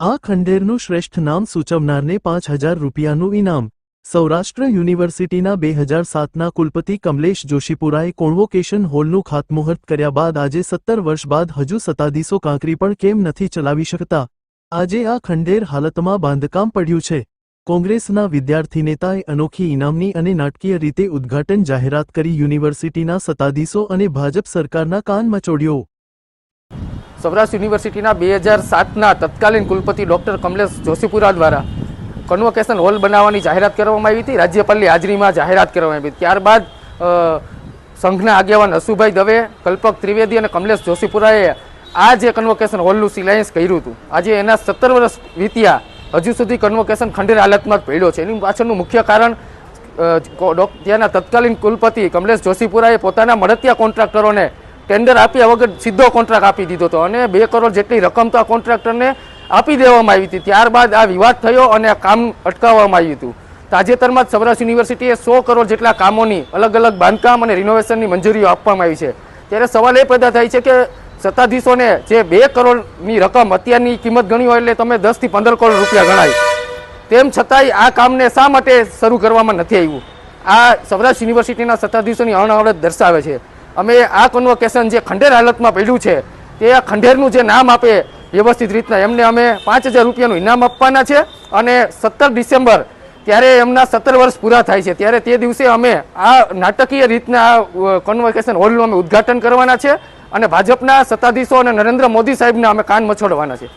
આ ખંડેરનું શ્રેષ્ઠ નામ સૂચવનારને પાંચ હજાર રૂપિયાનું ઇનામ. સૌરાષ્ટ્ર યુનિવર્સિટીના બે હજાર સાતના કુલપતિ કમલેશ જોશીપુરાએ કોન્વોકેશન હોલનું ખાતમુહૂર્ત કર્યા બાદ આજે સત્તર વર્ષ બાદ હજુ સત્તાધીશો કાંકરી પણ કેમ નથી ચલાવી શકતા? આજે આ ખંડેર હાલતમાં બાંધકામ પડ્યું છે. કોંગ્રેસના વિદ્યાર્થી નેતાએ અનોખી ઇનામની અને નાટકીય રીતે ઉદ્ઘાટન જાહેરાત કરી યુનિવર્સિટીના સત્તાધીશો અને ભાજપ સરકારના કાન મચોડ્યો સૌરાષ્ટ્ર યુનિવર્સિટીના બે હજાર સાતના તત્કાલીન કુલપતિ ડૉક્ટર કમલેશ જોશીપુરા દ્વારા કન્વોકેશન હોલ બનાવવાની જાહેરાત કરવામાં આવી હતી. રાજ્યપાલની હાજરીમાં જાહેરાત કરવામાં આવી હતી. ત્યારબાદ સંઘના આગેવાન હસુભાઈ દવે, કલ્પક ત્રિવેદી અને કમલેશ જોશીપુરાએ આ જે કન્વોકેશન હોલનું સિલાયન્સ કર્યું હતું, આજે એના સત્તર વર્ષ વીત્યા હજુ સુધી કન્વોકેશન ખંડેર હાલતમાં પડ્યો છે. એની પાછળનું મુખ્ય કારણ ત્યાંના તત્કાલીન કુલપતિ કમલેશ જોશીપુરાએ પોતાના મળતિયા કોન્ટ્રાક્ટરોને ટેન્ડર આપ્યા વગર સીધો કોન્ટ્રાક્ટ આપી દીધો હતો. અને બે કરોડ જેટલી રકમ તો આ કોન્ટ્રાક્ટરને આપી દેવામાં આવી હતી. ત્યારબાદ આ વિવાદ થયો અને આ કામ અટકાવવામાં આવ્યું હતું. તાજેતરમાં જ સૌરાષ્ટ્ર યુનિવર્સિટીએ સો કરોડ જેટલા કામોની અલગ અલગ બાંધકામ અને રિનોવેશનની મંજૂરીઓ આપવામાં આવી છે. ત્યારે સવાલ એ પેદા થાય છે કે સત્તાધીશોને જે બે કરોડની રકમ અત્યારની કિંમત ગણી હોય એટલે તમે દસથી પંદર કરોડ રૂપિયા ગણાય. તેમ છતાંય આ કામને શા માટે શરૂ કરવામાં નથી આવ્યું? આ સૌરાષ્ટ્ર યુનિવર્સિટીના સત્તાધીશોની અણઆવડત દર્શાવે છે. અમે આ કન્વોકેશન જે ખંડેર હાલતમાં પડ્યું છે, તે આ ખંડેરનું જે નામ આપે, વ્યવસ્થિત રીતના એમને અમે પાંચ હજાર રૂપિયાનું ઇનામ આપવાના છે અને સત્તર ડિસેમ્બર ત્યારે એમના સત્તર વર્ષ પૂરા થાય છે. ત્યારે તે દિવસે અમે આ નાટકીય રીતના આ કન્વોકેશન હોલનું અમે ઉદ્ઘાટન કરવાના છે અને ભાજપના સત્તાધીશો અને નરેન્દ્ર મોદી સાહેબને અમે કાન મછોડવાના છે.